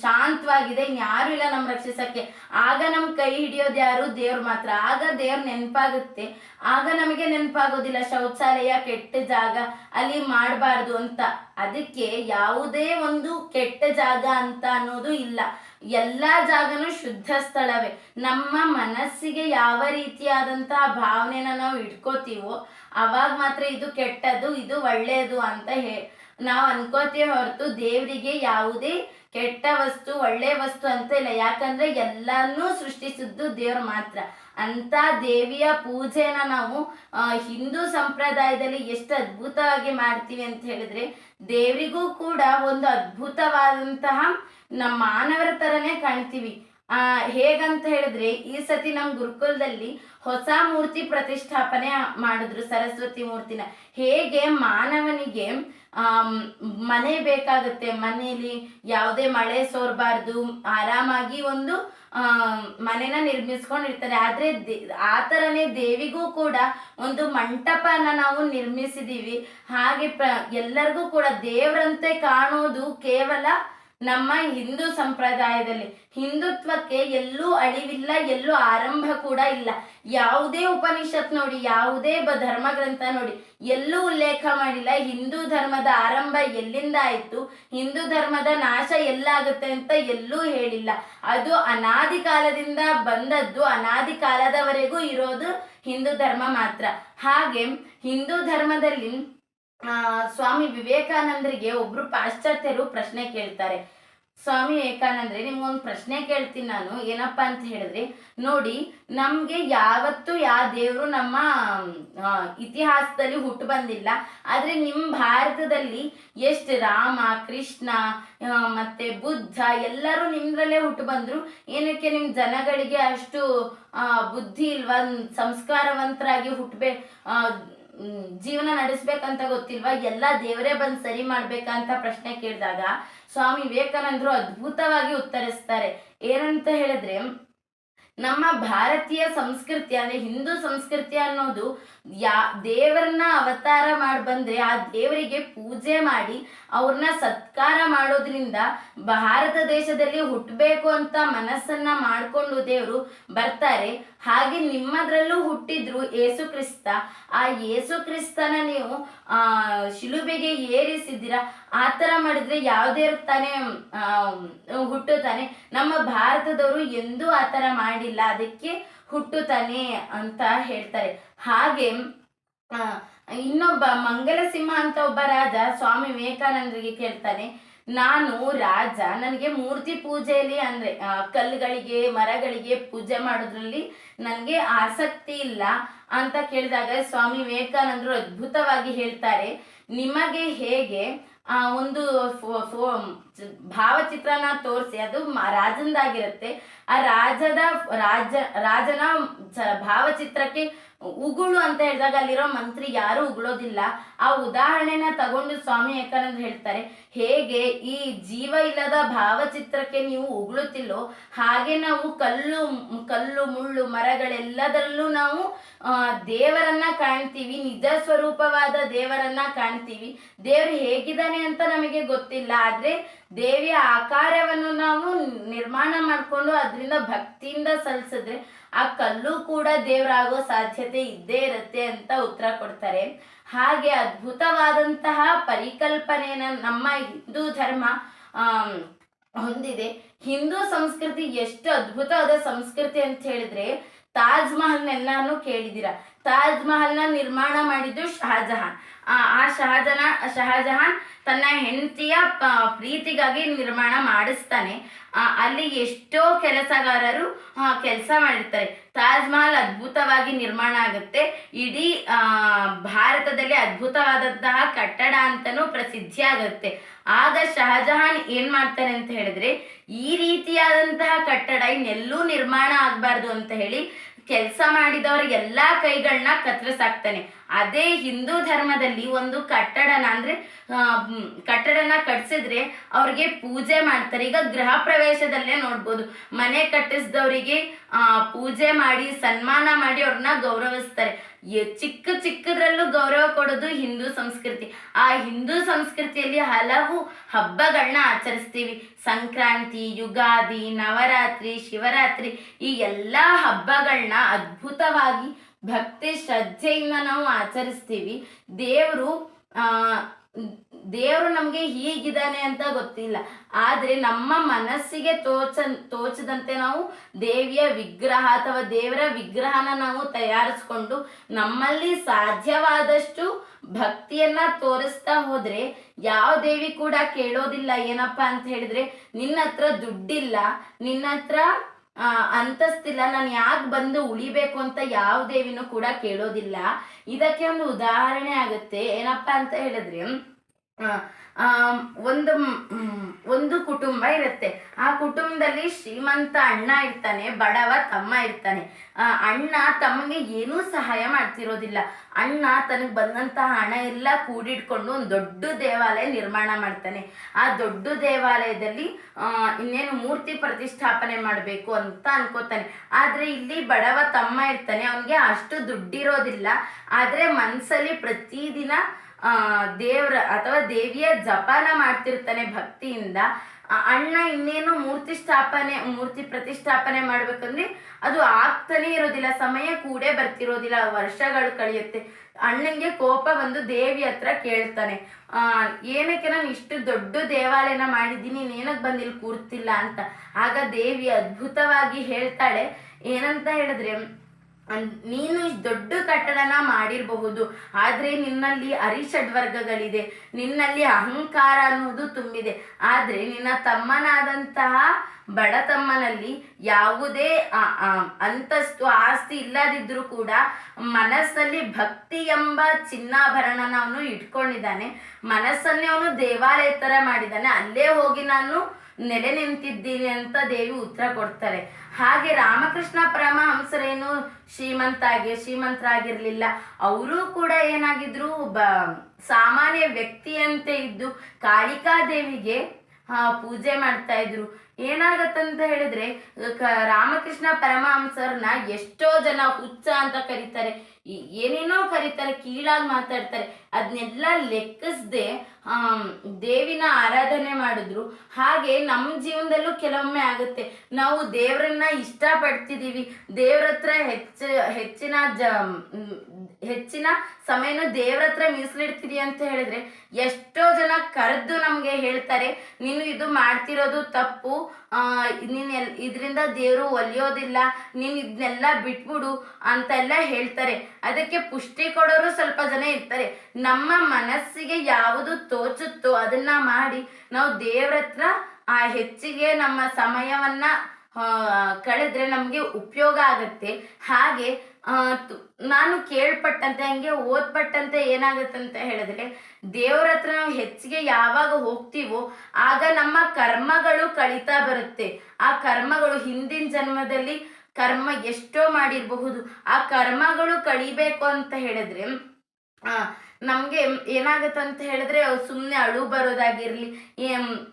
ಶಾಂತವಾಗಿದೆ ಯಾರು ಇಲ್ಲ ನಮ್ ರಕ್ಷಿಸಕ್ಕೆ. ಆಗ ನಮ್ ಕೈ ಹಿಡಿಯೋದು ಯಾರು? ದೇವ್ರು ಮಾತ್ರ. ಆಗ ದೇವ್ರ ನೆನಪಾಗುತ್ತೆ. ಆಗ ನಮಗೆ ನೆನಪಾಗೋದಿಲ್ಲ, ಶೌಚಾಲಯ ಕೆಟ್ಟ ಜಾಗ, ಅಲ್ಲಿ ಮಾಡಬಾರ್ದು ಅಂತ. ಅದಕ್ಕೆ ಯಾವುದೇ ಒಂದು ಕೆಟ್ಟ ಜಾಗ ಅಂತ ಅನ್ನೋದು ಇಲ್ಲ. ಎಲ್ಲ ಜಾಗನೂ ಶುದ್ಧ ಸ್ಥಳವೇ. ನಮ್ಮ ಮನಸ್ಸಿಗೆ ಯಾವ ರೀತಿಯಾದಂತಹ ಭಾವನೆನ ನಾವು ಇಟ್ಕೋತೀವೋ, ಅವಾಗ ಮಾತ್ರ ಇದು ಕೆಟ್ಟದ್ದು, ಇದು ಒಳ್ಳೆಯದು ಅಂತ ಹೇ ನಾವು ಅನ್ಕೋತೀವಿ ಹೊರತು ದೇವರಿಗೆ ಯಾವುದೇ ಕೆಟ್ಟ ವಸ್ತು, ಒಳ್ಳೆ ವಸ್ತು ಅಂತ ಇಲ್ಲ. ಯಾಕಂದ್ರೆ ಎಲ್ಲಾನು ಸೃಷ್ಟಿಸಿದ್ದು ದೇವ್ರು ಮಾತ್ರ. ಅಂತ ದೇವಿಯ ಪೂಜೆನ ನಾವು ಹಿಂದೂ ಸಂಪ್ರದಾಯದಲ್ಲಿ ಎಷ್ಟು ಅದ್ಭುತವಾಗಿ ಮಾಡ್ತೀವಿ ಅಂತ ಹೇಳಿದ್ರೆ, ದೇವರಿಗೂ ಕೂಡ ಒಂದು ಅದ್ಭುತವಾದಂತಹ ನಮ್ಮ ಮಾನವರ ತರನೇ ಕಾಣ್ತೀವಿ. ಆ, ಹೇಗಂತ ಹೇಳಿದ್ರೆ ಈ ಸತಿ ನಮ್ಮ ಗುರುಕುಲದಲ್ಲಿ ಹೊಸ ಮೂರ್ತಿ ಪ್ರತಿಷ್ಠಾಪನೆ ಮಾಡಿದ್ರು ಸರಸ್ವತಿ ಮೂರ್ತಿನ. ಹೇಗೆ ಮಾನವನಿಗೆ ಆ ಮನೆ ಬೇಕಾಗುತ್ತೆ ಮನೆಯಲ್ಲಿ ಯಾವುದೇ ಮಳೆ ಸೋರ್ಬಾರ್ದು, ಆರಾಮಾಗಿ ಒಂದು, ಆ, ಮನೆನ ನಿರ್ಮಿಸ್ಕೊಂಡಿರ್ತಾರೆ. ಆದ್ರೆ ಆ ಥರನೇ ದೇವಿಗೂ ಕೂಡ ಒಂದು ಮಂಟಪನ ನಾವು ನಿರ್ಮಿಸಿದೀವಿ. ಹಾಗೆ ಎಲ್ಲರಿಗೂ ಕೂಡ ದೇವರಂತೆ ಕಾಣೋದು ಕೇವಲ ನಮ್ಮ ಹಿಂದೂ ಸಂಪ್ರದಾಯದಲ್ಲಿ ಹಿಂದುತ್ವಕ್ಕೆ ಎಲ್ಲೂ ಅಳಿವಿಲ್ಲ, ಎಲ್ಲೂ ಆರಂಭ ಕೂಡ ಇಲ್ಲ. ಯಾವುದೇ ಉಪನಿಷತ್ ನೋಡಿ, ಯಾವುದೇ ಬ ಧರ್ಮ ಗ್ರಂಥ ನೋಡಿ, ಎಲ್ಲೂ ಉಲ್ಲೇಖ ಮಾಡಿಲ್ಲ. ಹಿಂದೂ ಧರ್ಮದ ಆರಂಭ ಎಲ್ಲಿಂದ ಆಯ್ತು? ಹಿಂದೂ ಧರ್ಮದ ನಾಶ ಎಲ್ಲಾಗುತ್ತೆ ಅಂತ ಎಲ್ಲೂ ಹೇಳಿಲ್ಲ. ಅದು ಅನಾದಿ ಕಾಲದಿಂದ ಬಂದದ್ದು, ಅನಾದಿ ಕಾಲದವರೆಗೂ ಇರೋದು ಹಿಂದೂ ಧರ್ಮ ಮಾತ್ರ. ಹಾಗೆ ಹಿಂದೂ ಧರ್ಮದಲ್ಲಿ ಸ್ವಾಮಿ ವಿವೇಕಾನಂದರಿಗೆ ಒಬ್ರು ಪಾಶ್ಚಾತ್ಯರು ಪ್ರಶ್ನೆ ಕೇಳ್ತಾರೆ. ಸ್ವಾಮಿ ವಿವೇಕಾನಂದ್ರೆ, ನಿಮ್ಗೊಂದು ಪ್ರಶ್ನೆ ಕೇಳ್ತೀನಿ ನಾನು. ಏನಪ್ಪಾ ಅಂತ ಹೇಳಿದ್ರೆ, ನೋಡಿ, ನಮ್ಗೆ ಯಾವತ್ತೂ ಯಾವ ದೇವರು ನಮ್ಮ ಇತಿಹಾಸದಲ್ಲಿ ಹುಟ್ಟು ಬಂದಿಲ್ಲ. ಆದ್ರೆ ನಿಮ್ಮ ಭಾರತದಲ್ಲಿ ಎಷ್ಟು ರಾಮ, ಕೃಷ್ಣ ಮತ್ತೆ ಬುದ್ಧ ಎಲ್ಲರೂ ನಿಮ್ದ್ರಲ್ಲೇ ಹುಟ್ಟು ಬಂದ್ರು. ಏನಕ್ಕೆ ನಿಮ್ ಜನಗಳಿಗೆ ಅಷ್ಟು ಬುದ್ಧಿ ಇಲ್ವಾ, ಸಂಸ್ಕಾರವಂತರಾಗಿ ಹುಟ್ಟಬೇ ಜೀವನ ನಡೆಸ್ಬೇಕಂತ ಗೊತ್ತಿಲ್ವಾ? ಎಲ್ಲ ದೇವರೇ ಬಂದು ಸರಿ ಮಾಡ್ಬೇಕಂತ ಪ್ರಶ್ನೆ ಕೇಳಿದಾಗ ಸ್ವಾಮಿ ವಿವೇಕಾನಂದರು ಅದ್ಭುತವಾಗಿ ಉತ್ತರಿಸ್ತಾರೆ. ಏನಂತ ಹೇಳಿದ್ರೆ, ನಮ್ಮ ಭಾರತೀಯ ಸಂಸ್ಕೃತಿ, ಅಂದ್ರೆ ಹಿಂದೂ ಸಂಸ್ಕೃತಿ ಅನ್ನೋದು ಯಾ, ದೇವರನ್ನ ಅವತಾರ ಮಾಡಿ ಬಂದ್ರೆ ಆ ದೇವರಿಗೆ ಪೂಜೆ ಮಾಡಿ ಅವ್ರನ್ನ ಸತ್ಕಾರ ಮಾಡೋದ್ರಿಂದ ಭಾರತ ದೇಶದಲ್ಲಿ ಹುಟ್ಟಬೇಕು ಅಂತ ಮನಸ್ಸನ್ನ ಮಾಡಿಕೊಂಡು ದೇವರು ಬರ್ತಾರೆ. ಹಾಗೆ ನಿಮ್ಮದ್ರಲ್ಲೂ ಹುಟ್ಟಿದ್ರು ಏಸು ಕ್ರಿಸ್ತ. ಆ ಏಸು ಕ್ರಿಸ್ತನ ನೀವು, ಆ, ಶಿಲುಬೆಗೆ ಏರಿಸಿದ್ದೀರಾ? ಆ ಥರ ಮಾಡಿದ್ರೆ ಯಾವುದೇ ತಾನೇ ಹುಟ್ಟುತ್ತಾನೆ. ನಮ್ಮ ಭಾರತದವರು ಎಂದೂ ಆ ಥರ ಮಾಡಿಲ್ಲ. ಅದಕ್ಕೆ ಹುಟ್ಟುತ್ತಾನೆ ಅಂತ ಹೇಳ್ತಾರೆ. ಹಾಗೆ ಇನ್ನೊಬ್ಬ ಮಂಗಲಸಿಂಹ ಅಂತ ಒಬ್ಬ ರಾಜ ಸ್ವಾಮಿ ವಿವೇಕಾನಂದರಿಗೆ ಕೇಳ್ತಾನೆ. ನಾನು ರಾಜ, ನನಗೆ ಮೂರ್ತಿ ಪೂಜೆಯಲ್ಲಿ ಅಂದ್ರೆ ಕಲ್ಲುಗಳಿಗೆ, ಮರಗಳಿಗೆ ಪೂಜೆ ಮಾಡೋದ್ರಲ್ಲಿ ನನಗೆ ಆಸಕ್ತಿ ಇಲ್ಲ ಅಂತ ಕೇಳಿದಾಗ ಸ್ವಾಮಿ ವಿವೇಕಾನಂದರು ಅದ್ಭುತವಾಗಿ ಹೇಳ್ತಾರೆ, ನಿಮಗೆ ಹೇಗೆ, ಆ, ಒಂದು ಫೋ- ಭಾವಚಿತ್ರನ ತೋರಿಸಿ, ಅದು ರಾಜನದಾಗಿರುತ್ತೆ ಆ ರಾಜದ, ರಾಜ, ರಾಜನ ಭಾವಚಿತ್ರಕ್ಕೆ ಉಗುಳು ಅಂತ ಹೇಳಿದಾಗ ಅಲ್ಲಿರೋ ಮಂತ್ರಿ ಯಾರು ಉಗುಳೋದಿಲ್ಲ. ಆ ಉದಾಹರಣೆನ ತಗೊಂಡು ಸ್ವಾಮಿ ವಿವೇಕಾನಂದ ಹೇಳ್ತಾರೆ, ಹೇಗೆ ಈ ಜೀವ ಇಲ್ಲದ ಭಾವಚಿತ್ರಕ್ಕೆ ನೀವು ಉಗುಳುತ್ತಿಲ್ಲೋ, ಹಾಗೆ ನಾವು ಕಲ್ಲು ಕಲ್ಲು, ಮುಳ್ಳು, ಮರಗಳೆಲ್ಲದರಲ್ಲೂ ನಾವು ದೇವರನ್ನ ಕಾಣ್ತೀವಿ, ನಿಜ ಸ್ವರೂಪವಾದ ದೇವರನ್ನ ಕಾಣ್ತೀವಿ. ದೇವರು ಹೇಗಿದ್ದಾನೆ ಅಂತ ನಮಗೆ ಗೊತ್ತಿಲ್ಲ, ಆದ್ರೆ ದೇವಿಯ ಆಕಾರವನ್ನು ನಾವು ನಿರ್ಮಾಣ ಮಾಡಿಕೊಂಡು ಅದರಿಂದ ಭಕ್ತಿಯಿಂದ ಸಲ್ಲಿಸಿದ್ರೆ ಆ ಕಲ್ಲು ಕೂಡ ದೇವರಾಗೋ ಸಾಧ್ಯತೆ ಇದ್ದೇ ಇರುತ್ತೆ ಅಂತ ಉತ್ತರ ಕೊಡ್ತಾರೆ. ಹಾಗೆ ಅದ್ಭುತವಾದಂತಹ ಪರಿಕಲ್ಪನೆಯನ್ನ ನಮ್ಮ ಹಿಂದೂ ಧರ್ಮ ಹೊಂದಿದೆ. ಹಿಂದೂ ಸಂಸ್ಕೃತಿ ಎಷ್ಟು ಅದ್ಭುತವಾದ ಸಂಸ್ಕೃತಿ ಅಂತ ಹೇಳಿದ್ರೆ ತಾಜ್ ಮಹಲ್ನೆಲ್ಲಾನು ಕೇಳಿದಿರ ತಾಜ್ ಮಹಲ್ನ ನಿರ್ಮಾಣ ಮಾಡಿದ್ದು ಶಹಜಹಾನ್ ಆ ಶಹಜನ ಶಹಜಹಾನ್ ತನ್ನ ಹೆಂಡತಿಯ ಪ್ರೀತಿಗಾಗಿ ನಿರ್ಮಾಣ ಮಾಡಿಸ್ತಾನೆ. ಅಲ್ಲಿ ಎಷ್ಟೋ ಕೆಲಸಗಾರರು ಕೆಲಸ ಮಾಡಿರ್ತಾರೆ. ತಾಜ್ ಮಹಲ್ ಅದ್ಭುತವಾಗಿ ನಿರ್ಮಾಣ ಆಗುತ್ತೆ. ಇಡೀ ಭಾರತದಲ್ಲಿ ಅದ್ಭುತವಾದಂತಹ ಕಟ್ಟಡ ಅಂತಲೂ ಪ್ರಸಿದ್ಧಿ ಆಗುತ್ತೆ ಆಗ ಶಹಜಹಾನ್ ಏನ್ ಮಾಡ್ತಾನೆ ಅಂತ ಹೇಳಿದ್ರೆ, ಈ ರೀತಿಯಾದಂತಹ ಕಟ್ಟಡ ಇನ್ನೆಲ್ಲೂ ನಿರ್ಮಾಣ ಆಗಬಾರ್ದು ಅಂತ ಹೇಳಿ ಕೆಲಸ ಮಾಡಿದವರ ಎಲ್ಲಾ ಕೈಗಳನ್ನ ಕತ್ತರಿಸಾಕ್ತಾನೆ ಅದೇ ಹಿಂದೂ ಧರ್ಮದಲ್ಲಿ ಒಂದು ಕಟ್ಟಡನ ಅಂದ್ರೆ ಕಟ್ಟಡನ ಕಟ್ಸಿದ್ರೆ ಅವ್ರಿಗೆ ಪೂಜೆ ಮಾಡ್ತಾರೆ. ಈಗ ಗೃಹ ಪ್ರವೇಶದಲ್ಲೇ ನೋಡ್ಬೋದು. ಮನೆ ಕಟ್ಟಿಸಿದವರಿಗೆ ಪೂಜೆ ಮಾಡಿ, ಸನ್ಮಾನ ಮಾಡಿ ಅವ್ರನ್ನ ಗೌರವಿಸ್ತಾರೆ. ಚಿಕ್ಕ ಚಿಕ್ಕದ್ರಲ್ಲೂ ಗೌರವ ಕೊಡೋದು ಹಿಂದೂ ಸಂಸ್ಕೃತಿ. ಆ ಹಿಂದೂ ಸಂಸ್ಕೃತಿಯಲ್ಲಿ ಹಲವು ಹಬ್ಬಗಳನ್ನ ಆಚರಿಸ್ತೀವಿ. ಸಂಕ್ರಾಂತಿ, ಯುಗಾದಿ, ನವರಾತ್ರಿ, ಶಿವರಾತ್ರಿ ಈ ಎಲ್ಲ ಹಬ್ಬಗಳನ್ನ ಅದ್ಭುತವಾಗಿ ಭಕ್ತಿ ಶ್ರದ್ಧೆಯಿಂದ ನಾವು ಆಚರಿಸ್ತೀವಿ. ದೇವರು ದೇವರು ನಮಗೆ ಹೀಗಿದ್ದಾನೆ ಅಂತ ಗೊತ್ತಿಲ್ಲ. ಆದರೆ ನಮ್ಮ ಮನಸ್ಸಿಗೆ ತೋಚ, ತೋಚದಂತೆ ನಾವು ದೇವಿಯ ವಿಗ್ರಹ ಅಥವಾ ದೇವರ ವಿಗ್ರಹನ ನಾವು ತಯಾರಿಸ್ಕೊಂಡು ನಮ್ಮಲ್ಲಿ ಸಾಧ್ಯವಾದಷ್ಟು ಭಕ್ತಿಯನ್ನ ತೋರಿಸ್ತಾ ಹೋದ್ರೆ ಯಾವ ದೇವಿ ಕೂಡ ಕೇಳೋದಿಲ್ಲ, ಏನಪ್ಪಾ ಅಂತ ಹೇಳಿದ್ರೆ ನಿನ್ನ ಹತ್ರ ದುಡ್ಡಿಲ್ಲ, ನಿನ್ನ ಹತ್ರ ಅಂತಸ್ತಿಲ್ಲ, ನಾನು ಯಾಕೆ ಬಂದು ಉಳಿಬೇಕು ಅಂತ ಯಾವ ದೇವಿನೂ ಕೂಡ ಕೇಳೋದಿಲ್ಲ. ಇದಕ್ಕೆ ಒಂದು ಉದಾಹರಣೆ ಆಗುತ್ತೆ. ಏನಪ್ಪಾ ಅಂತ ಹೇಳಿದ್ರೆ ಒಂದು ಒಂದು ಕುಟುಂಬ ಇರುತ್ತೆ. ಆ ಕುಟುಂಬದಲ್ಲಿ ಶ್ರೀಮಂತ ಅಣ್ಣ ಇರ್ತಾನೆ, ಬಡವ ತಮ್ಮ ಇರ್ತಾನೆ. ಅಣ್ಣ ತಮ್ಮಗೆ ಏನೂ ಸಹಾಯ ಮಾಡ್ತಿರೋದಿಲ್ಲ. ಅಣ್ಣ ತನಗೆ ಬಂದಂತಹ ಹಣ ಎಲ್ಲ ಕೂಡಿಟ್ಕೊಂಡು ಒಂದು ದೊಡ್ಡ ದೇವಾಲಯ ನಿರ್ಮಾಣ ಮಾಡ್ತಾನೆ. ಆ ದೊಡ್ಡ ದೇವಾಲಯದಲ್ಲಿ ಇನ್ನೇನು ಮೂರ್ತಿ ಪ್ರತಿಷ್ಠಾಪನೆ ಮಾಡಬೇಕು ಅಂತ ಅನ್ಕೋತಾನೆ. ಆದ್ರೆ ಇಲ್ಲಿ ಬಡವ ತಮ್ಮ ಇರ್ತಾನೆ, ಅವನಿಗೆ ಅಷ್ಟು ದುಡ್ಡಿರೋದಿಲ್ಲ. ಆದ್ರೆ ಮನಸ್ಸಲ್ಲಿ ಪ್ರತಿದಿನ ದೇವ್ರ ಅಥವಾ ದೇವಿಯ ಜಪಾನ ಮಾಡ್ತಿರ್ತಾನೆ ಭಕ್ತಿಯಿಂದ. ಆ, ಅಣ್ಣ ಇನ್ನೇನು ಮೂರ್ತಿ ಸ್ಥಾಪನೆ, ಮೂರ್ತಿ ಪ್ರತಿಷ್ಠಾಪನೆ ಮಾಡ್ಬೇಕಂದ್ರೆ ಅದು ಆಗ್ತಾನೆ ಇರೋದಿಲ್ಲ, ಸಮಯ ಕೂಡೇ ಬರ್ತಿರೋದಿಲ್ಲ, ವರ್ಷಗಳು ಕಳೆಯುತ್ತೆ. ಅಣ್ಣಂಗೆ ಕೋಪ ಬಂದು ದೇವಿ ಹತ್ರ ಕೇಳ್ತಾನೆ, ಆ, ಏನಕ್ಕೆ ನಾನು ಇಷ್ಟು ದೊಡ್ಡ ದೇವಾಲಯನ ಮಾಡಿದ್ದೀನಿ ಏನಕ್ಕೆ ಬಂದು ಇಲ್ಲಿ ಕೂರ್ತಿಲ್ಲ ಅಂತ. ಆಗ ದೇವಿ ಅದ್ಭುತವಾಗಿ ಹೇಳ್ತಾಳೆ, ಏನಂತ ಹೇಳಿದ್ರೆ ನೀನು ದೊಡ್ಡ ಕಟ್ಟಡನ ಮಾಡಿರಬಹುದು, ಆದ್ರೆ ನಿನ್ನಲ್ಲಿ ಅರಿಷಡ್ವರ್ಗಗಳಿದೆ, ನಿನ್ನಲ್ಲಿ ಅಹಂಕಾರ ಅನ್ನೋದು ತುಂಬಿದೆ, ಆದ್ರೆ ನಿನ್ನ ತಮ್ಮನಾದಂತಹ ಬಡತಮ್ಮನಲ್ಲಿ ಯಾವುದೇ ಅಂತಸ್ತು, ಆಸ್ತಿ ಇಲ್ಲದಿದ್ರೂ ಕೂಡ ಮನಸ್ಸಲ್ಲಿ ಭಕ್ತಿ ಎಂಬ ಚಿನ್ನಾಭರಣನ ಅವನು ಇಟ್ಕೊಂಡಿದ್ದಾನೆ, ಮನಸ್ಸನ್ನೇ ಅವನು ದೇವಾಲಯ ತರ ಮಾಡಿದ್ದಾನೆ, ಅಲ್ಲೇ ಹೋಗಿ ನಾನು ನೆಲೆ ನಿಂತಿದ್ದೀನಿ ಅಂತ ದೇವಿ ಉತ್ತರ ಕೊಡ್ತಾರೆ. ಹಾಗೆ ರಾಮಕೃಷ್ಣ ಪರಮಹಂಸರೇನು ಶ್ರೀಮಂತಾಗಿ ಶ್ರೀಮಂತರಾಗಿರ್ಲಿಲ್ಲ. ಅವರು ಕೂಡ ಏನಾಗಿದ್ರು ಬ ಸಾಮಾನ್ಯ ವ್ಯಕ್ತಿಯಂತೆ ಇದ್ದು ಕಾಳಿಕಾದೇವಿಗೆ ಆ, ಪೂಜೆ ಮಾಡ್ತಾ ಇದ್ರು. ಏನಾಗತ್ತಂತ ಹೇಳಿದ್ರೆ ರಾಮಕೃಷ್ಣ ಪರಮಹಂಸರನ್ನ ಎಷ್ಟೋ ಜನ ಹುಚ್ಚ ಅಂತ ಕರೀತಾರೆ. ಏನೇನೋ ಕರೀತಾರೆ, ಕೀಳಾಗಿ ಮಾತಾಡ್ತಾರೆ ಅದನ್ನೆಲ್ಲ ಲೆಕ್ಕಿಸದೆ ದೇವಿನ ಆರಾಧನೆ ಮಾಡಿದ್ರು. ಹಾಗೆ ನಮ್ಮ ಜೀವನದಲ್ಲೂ ಕೆಲವೊಮ್ಮೆ ಆಗುತ್ತೆ. ನಾವು ದೇವರನ್ನ ಇಷ್ಟಪಡ್ತಿದ್ದೀವಿ ದೇವ್ರ ಹತ್ರ ಹೆಚ್ಚು, ಹೆಚ್ಚಿನ ಜ ಹೆಚ್ಚಿನ ಸಮಯನ ದೇವ್ರ ಹತ್ರ ಮೀಸಲಿಡ್ತೀರಿ ಅಂತ ಹೇಳಿದ್ರೆ, ಎಷ್ಟೋ ಜನ ಕರೆದು ನಮಗೆ ಹೇಳ್ತಾರೆ, ನೀನು ಇದು ಮಾಡ್ತಿರೋದು ತಪ್ಪು. ನೀನ್ ಇದರಿಂದ ದೇವರು ಒಲಿಯೋದಿಲ್ಲ, ನೀನು ಇದನ್ನೆಲ್ಲ ಬಿಟ್ಬಿಡು ಅಂತೆಲ್ಲ ಹೇಳ್ತಾರೆ. ಅದಕ್ಕೆ ಪುಷ್ಟಿ ಕೊಡೋರು ಸ್ವಲ್ಪ ಜನ ಇರ್ತಾರೆ. ನಮ್ಮ ಮನಸ್ಸಿಗೆ ಯಾವುದು ತೋಚುತ್ತೋ ಅದನ್ನ ಮಾಡಿ ನಾವು ದೇವ್ರ ಹತ್ರ ಆ ಹೆಚ್ಚಿಗೆ ನಮ್ಮ ಸಮಯವನ್ನ ಕಳೆದ್ರೆ ನಮಗೆ ಉಪಯೋಗ ಆಗುತ್ತೆ. ಹಾಗೆ ನಾನು ಕೇಳ್ಪಟ್ಟಂತೆ ಹಂಗೆ ಓದ್ಪಟ್ಟಂತೆ ಏನಾಗುತ್ತೆ ಅಂತ ಹೇಳಿದ್ರೆ ದೇವರ ಹತ್ರ ನಾವು ಹೆಚ್ಚಿಗೆ ಯಾವಾಗ ಹೋಗ್ತೀವೋ ಆಗ ನಮ್ಮ ಕರ್ಮಗಳು ಕಳೀತಾ ಬರುತ್ತೆ. ಆ ಕರ್ಮಗಳು ಹಿಂದಿನ ಜನ್ಮದಲ್ಲಿ ಕರ್ಮ ಎಷ್ಟೋ ಮಾಡಿರಬಹುದು. ಆ ಕರ್ಮಗಳು ಕಳಿಬೇಕು ಅಂತ ಹೇಳಿದ್ರೆ ಆ, ನಮ್ಗೆ ಏನಾಗುತ್ತೆ ಅಂತ ಹೇಳಿದ್ರೆ ಸುಮ್ಮನೆ ಅಳು ಬರೋದಾಗಿರ್ಲಿ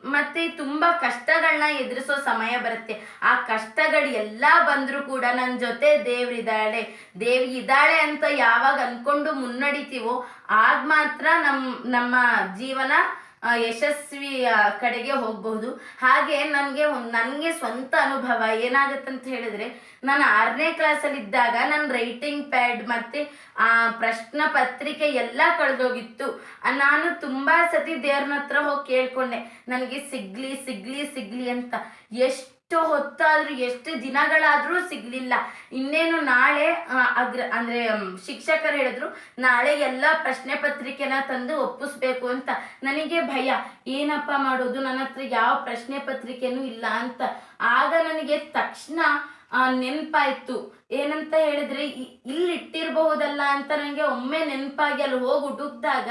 ಮತ್ತೆ ತುಂಬಾ ಕಷ್ಟಗಳನ್ನ ಎದುರಿಸೋ ಸಮಯ ಬರುತ್ತೆ. ಆ ಕಷ್ಟಗಳು ಎಲ್ಲ ಬಂದರೂ ಕೂಡ ನನ್ನ ಜೊತೆ ದೇವ್ರಿದ್ದಾಳೆ. ದೇವಿ ಇದ್ದಾಳೆ ಅಂತ ಯಾವಾಗ ಅನ್ಕೊಂಡು ಮುನ್ನಡಿತೀವೋ, ಆಗ ಮಾತ್ರ ನಮ್ಮ ನಮ್ಮ ಜೀವನ ಯಶಸ್ವಿ ಕಡೆಗೆ ಹೋಗಬಹುದು. ಹಾಗೆ ನನಗೆ ನನಗೆ ಸ್ವಂತ ಅನುಭವ ಏನಾಗತ್ತಂತ ಹೇಳಿದ್ರೆ, ನಾನು ಆರನೇ ಕ್ಲಾಸಲ್ಲಿ ಇದ್ದಾಗ ನನ್ನ ರೈಟಿಂಗ್ ಪ್ಯಾಡ್ ಮತ್ತೆ, ಆ ಪ್ರಶ್ನ ಪತ್ರಿಕೆ ಎಲ್ಲ ಕಳೆದೋಗಿತ್ತು. ನಾನು ತುಂಬಾ ಸತಿ ದೇವ್ರನ ಹತ್ರ ಹೋಗಿ ಕೇಳ್ಕೊಂಡೆ. ನನಗೆ ಸಿಗ್ಲಿ ಸಿಗ್ಲಿ ಸಿಗ್ಲಿ ಅಂತ. ಎಷ್ಟು ಹೊತ್ತಾದ್ರೂ ಎಷ್ಟು ದಿನಗಳಾದ್ರೂ ಸಿಗ್ಲಿಲ್ಲ. ಇನ್ನೇನು ನಾಳೆ ಅಗ್ರ ಅಂದ್ರೆ ಶಿಕ್ಷಕರು ಹೇಳಿದ್ರು ನಾಳೆ ಎಲ್ಲ ಪ್ರಶ್ನೆ ಪತ್ರಿಕೆನ ತಂದು ಒಪ್ಪಿಸ್ಬೇಕು ಅಂತ. ನನಗೆ ಭಯ. ಏನಪ್ಪ ಮಾಡೋದು? ನನ್ನ ಹತ್ರ ಯಾವ ಪ್ರಶ್ನೆ ಪತ್ರಿಕೆನೂ ಇಲ್ಲ ಅಂತ. ಆಗ ನನಗೆ ತಕ್ಷಣ ಆ, ನೆನ್ಪಾಯ್ತು. ಏನಂತ ಹೇಳಿದ್ರೆ ಇಲ್ಲಿ ಇಟ್ಟಿರಬಹುದಲ್ಲ ಅಂತ ನನಗೆ ಒಮ್ಮೆ ನೆನಪಾಗಿ ಅಲ್ಲಿ ಹೋಗಿ ಹುಡುಕ್ದಾಗ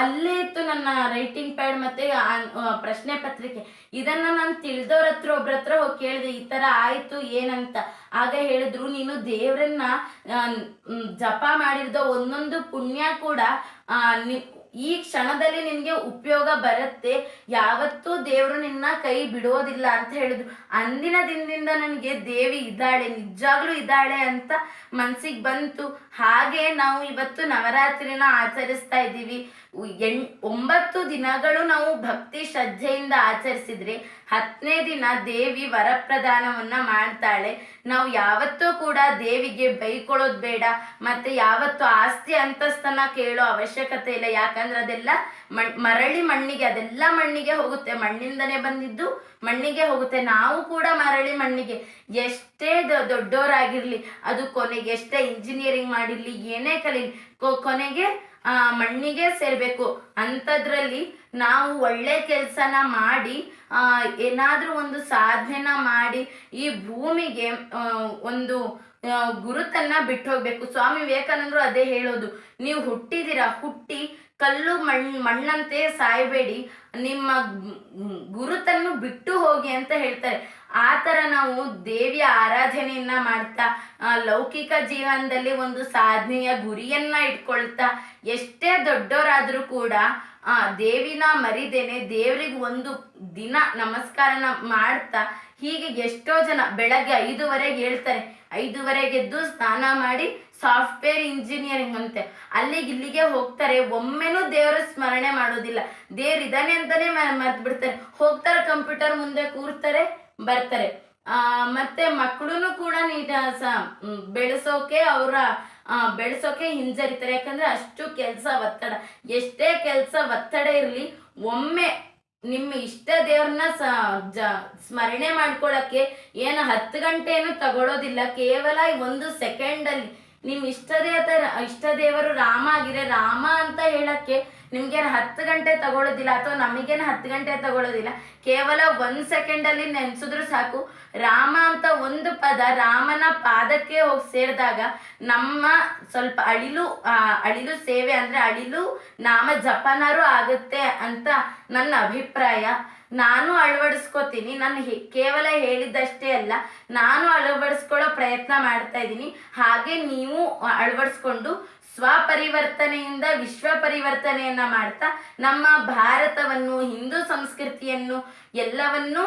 ಅಲ್ಲೇ ಇತ್ತು ನನ್ನ ರೈಟಿಂಗ್ ಪ್ಯಾಡ್ ಮತ್ತೆ ಪ್ರಶ್ನೆ ಪತ್ರಿಕೆ. ಇದನ್ನ ನಾನು ತಿಳಿದವ್ರ ಹತ್ರ, ಒಬ್ರ ಹತ್ರ ಹೋಗಿ ಕೇಳಿದೆ, ಈ ತರ ಆಯ್ತು, ಏನಂತ. ಆಗ ಹೇಳಿದ್ರು, ನೀನು ದೇವ್ರನ್ನ ಜಪ ಮಾಡಿರ್ದ ಒಂದೊಂದು ಪುಣ್ಯ ಕೂಡ ಈ ಕ್ಷಣದಲ್ಲಿ ನಿನ್ಗೆ ಉಪಯೋಗ ಬರುತ್ತೆ. ಯಾವತ್ತೂ ದೇವರು ನಿನ್ನ ಕೈ ಬಿಡೋದಿಲ್ಲ ಅಂತ ಹೇಳಿದ್ರು. ಅಂದಿನ ದಿನದಿಂದ ನನಗೆ ದೇವಿ ಇದ್ದಾಳೆ, ನಿಜಾಗ್ಲೂ ಇದ್ದಾಳೆ ಅಂತ ಮನ್ಸಿಗೆ ಬಂತು. ಹಾಗೆ ನಾವು ಇವತ್ತು ನವರಾತ್ರಿನ ಆಚರಿಸ್ತಾ ಇದ್ದೀವಿ. ಎಣ್ ಒಂಬತ್ತು ದಿನಗಳು ನಾವು ಭಕ್ತಿ ಶ್ರದ್ಧೆಯಿಂದ ಆಚರಿಸಿದ್ರೆ ಹತ್ತನೇ ದಿನ ದೇವಿ ವರಪ್ರದಾನವನ್ನ ಮಾಡ್ತಾಳೆ. ನಾವು ಯಾವತ್ತೂ ಕೂಡ ದೇವಿಗೆ ಬೈಕೊಳ್ಳೋದು ಬೇಡ, ಮತ್ತೆ ಯಾವತ್ತು ಆಸ್ತಿ ಅಂತಸ್ತನ್ನ ಕೇಳೋ ಅವಶ್ಯಕತೆ ಇಲ್ಲ. ಯಾಕಂದ್ರೆ ಅದೆಲ್ಲ ಮಣ್, ಮರಳಿ ಮಣ್ಣಿಗೆ, ಅದೆಲ್ಲ ಮಣ್ಣಿಗೆ ಹೋಗುತ್ತೆ. ಮಣ್ಣಿಂದನೇ ಬಂದಿದ್ದು ಮಣ್ಣಿಗೆ ಹೋಗುತ್ತೆ. ನಾವು ಕೂಡ ಮರಳಿ ಮಣ್ಣಿಗೆ ಎಷ್ಟೇ ದೊ- ದೊಡ್ಡೋರಾಗಿರ್ಲಿ, ಅದು ಕೊನೆಗೆ ಎಷ್ಟೇ ಇಂಜಿನಿಯರಿಂಗ್ ಮಾಡಿರ್ಲಿ, ಏನೇ ಕಲೀಲಿ ಕೊನೆಗೆ ಆ ಮಣ್ಣಿಗೆ ಸೇರ್ಬೇಕು. ಅಂಥದ್ರಲ್ಲಿ ನಾವು ಒಳ್ಳೆ ಕೆಲಸನ ಮಾಡಿ, ಆ, ಏನಾದ್ರೂ ಒಂದು ಸಾಧನೆನ ಮಾಡಿ ಈ ಭೂಮಿಗೆ ಒಂದು ಗುರುತನ್ನ ಬಿಟ್ಟು ಹೋಗ್ಬೇಕು ಸ್ವಾಮಿ ವಿವೇಕಾನಂದರು ಅದೇ ಹೇಳೋದು. ನೀವು ಹುಟ್ಟಿದಿರ? ಹುಟ್ಟಿ ಕಲ್ಲು ಮಣ್, ಮಣ್ಣಂತೆ ಸಾಯಬೇಡಿ. ನಿಮ್ಮ ಗುರುತನ್ನು ಬಿಟ್ಟು ಹೋಗಿ ಅಂತ ಹೇಳ್ತಾರೆ. ಆ ಥರ ನಾವು ದೇವಿಯ ಆರಾಧನೆಯನ್ನ ಮಾಡ್ತಾ ಲೌಕಿಕ ಜೀವನದಲ್ಲಿ ಒಂದು ಸಾಧನೆಯ ಗುರಿಯನ್ನ ಇಟ್ಕೊಳ್ತಾ, ಎಷ್ಟೇ ದೊಡ್ಡವರಾದರೂ ಕೂಡ, ಆ, ದೇವಿನ ಮರಿದೇನೆ ದೇವ್ರಿಗೆ ಒಂದು ದಿನ ನಮಸ್ಕಾರನ ಮಾಡ್ತಾ, ಹೀಗೆ ಎಷ್ಟೋ ಜನ ಬೆಳಗ್ಗೆ ಐದುವರೆಗೆ ಹೇಳ್ತಾರೆ, ಐದುವರೆಗೆ ಎದ್ದು ಸ್ನಾನ ಮಾಡಿ ಸಾಫ್ಟ್ವೇರ್ ಇಂಜಿನಿಯರಿಂಗ್ ಅಂತೆ. ಅಲ್ಲಿಗೆ ಇಲ್ಲಿಗೆ ಹೋಗ್ತಾರೆ, ಒಮ್ಮೆನೂ ದೇವರ ಸ್ಮರಣೆ ಮಾಡೋದಿಲ್ಲ. ದೇವ್ರು ಇದಾನೆ ಅಂತಾನೆ ಮರ್ತು ಬಿಡ್ತಾರೆ ಹೋಗ್ತಾರೆ ಕಂಪ್ಯೂಟರ್ ಮುಂದೆ ಕೂರ್ತಾರೆ ಬರ್ತಾರೆ. ಆ, ಮತ್ತೆ ಮಕ್ಕಳು ಕೂಡ ನೀಟ ಬೆಳೆಸೋಕೆ ಅವರ ಬೆಳೆಸೋಕೆ ಹಿಂಜರಿತಾರೆ. ಯಾಕಂದ್ರೆ ಅಷ್ಟು ಕೆಲಸ ಒತ್ತಡ. ಎಷ್ಟೇ ಕೆಲಸ ಒತ್ತಡ ಇರಲಿ, ಒಮ್ಮೆ ನಿಮ್ಮ ಇಷ್ಟ ದೇವ್ರನ್ನ ಜ, ಸ್ಮರಣೆ ಮಾಡ್ಕೊಳಕ್ಕೆ ಏನು ಹತ್ತು ಗಂಟೆ ಏನು ತಗೊಳೋದಿಲ್ಲ. ಕೇವಲ ಒಂದು ಸೆಕೆಂಡಲ್ಲಿ. ನಿಮ್ಮ ಇಷ್ಟ ದೇವತ ಇಷ್ಟ ದೇವರು ರಾಮ ಆಗಿರೆ ರಾಮ ಅಂತ ಹೇಳಕ್ಕೆ ನಿಮ್ಗೇನು ಹತ್ತು ಗಂಟೆ ತಗೊಳ್ಳೋದಿಲ್ಲ ಅಥವಾ ನಮಗೇನು ಹತ್ತು ಗಂಟೆ ತಗೊಳ್ಳೋದಿಲ್ಲ ಕೇವಲ ಒಂದು ಸೆಕೆಂಡಲ್ಲಿ ನೆನೆಸಿದ್ರು ಸಾಕು. ರಾಮ ಅಂತ ಒಂದು ಪದ ರಾಮನ ಪಾದಕ್ಕೆ ಹೋಗಿ ಸೇರಿದಾಗ ನಮ್ಮ ಸ್ವಲ್ಪ ಅಳಿಲು ಅಳಿಲು ಸೇವೆ ಅಂದರೆ ಅಳಿಲು, ನಾಮ ಜಪನಾರು ಆಗುತ್ತೆ ಅಂತ ನನ್ನ ಅಭಿಪ್ರಾಯ. ನಾನು ಅಳವಡಿಸ್ಕೋತೀನಿ. ನಾನು ಕೇವಲ ಹೇಳಿದ್ದಷ್ಟೇ ಅಲ್ಲ, ನಾನು ಅಳವಡಿಸ್ಕೊಳ್ಳೋ ಪ್ರಯತ್ನ ಮಾಡ್ತಾ ಇದ್ದೀನಿ. ಹಾಗೆ ನೀವು ಅಳವಡಿಸ್ಕೊಂಡು ಸ್ವಪರಿವರ್ತನೆಯಿಂದ ವಿಶ್ವ ಪರಿವರ್ತನೆಯನ್ನ ಮಾಡ್ತಾ, ನಮ್ಮ ಭಾರತವನ್ನು, ಹಿಂದೂ ಸಂಸ್ಕೃತಿಯನ್ನು ಎಲ್ಲವನ್ನು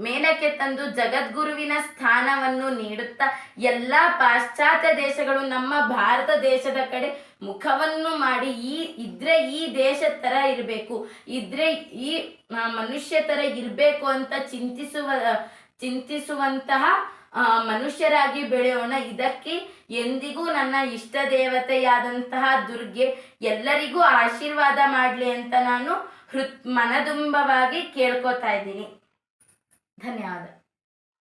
ಮೇಲಕ್ಕೆ ತಂದು ಜಗದ್ಗುರುವಿನ ಸ್ಥಾನವನ್ನು ನೀಡುತ್ತಾ ಎಲ್ಲ ಪಾಶ್ಚಾತ್ಯ ದೇಶಗಳು ನಮ್ಮ ಭಾರತ ದೇಶದ ಕಡೆ ಮುಖವನ್ನು ಮಾಡಿ ಈ, ಇದ್ರೆ ಈ ದೇಶದ ತರ ಇರಬೇಕು, ಇದ್ರೆ ಈ ಮನುಷ್ಯ ತರ ಇರಬೇಕು ಅಂತ ಚಿಂತಿಸುವ, ಚಿಂತಿಸುವಂತಹ ಮನುಷ್ಯರಾಗಿ ಬೆಳೆಯೋಣ. ಇದಕ್ಕೆ ಎಂದಿಗೂ ನನ್ನ ಇಷ್ಟ ದೇವತೆಯಾದಂತಹ ದುರ್ಗೆ ಎಲ್ಲರಿಗೂ ಆಶೀರ್ವಾದ ಮಾಡಲಿ ಅಂತ ನಾನು ಹೃತ್ ಮನದುಂಬವಾಗಿ ಕೇಳ್ಕೊತಾ ಇದ್ದೀನಿ. ಧನ್ಯವಾದ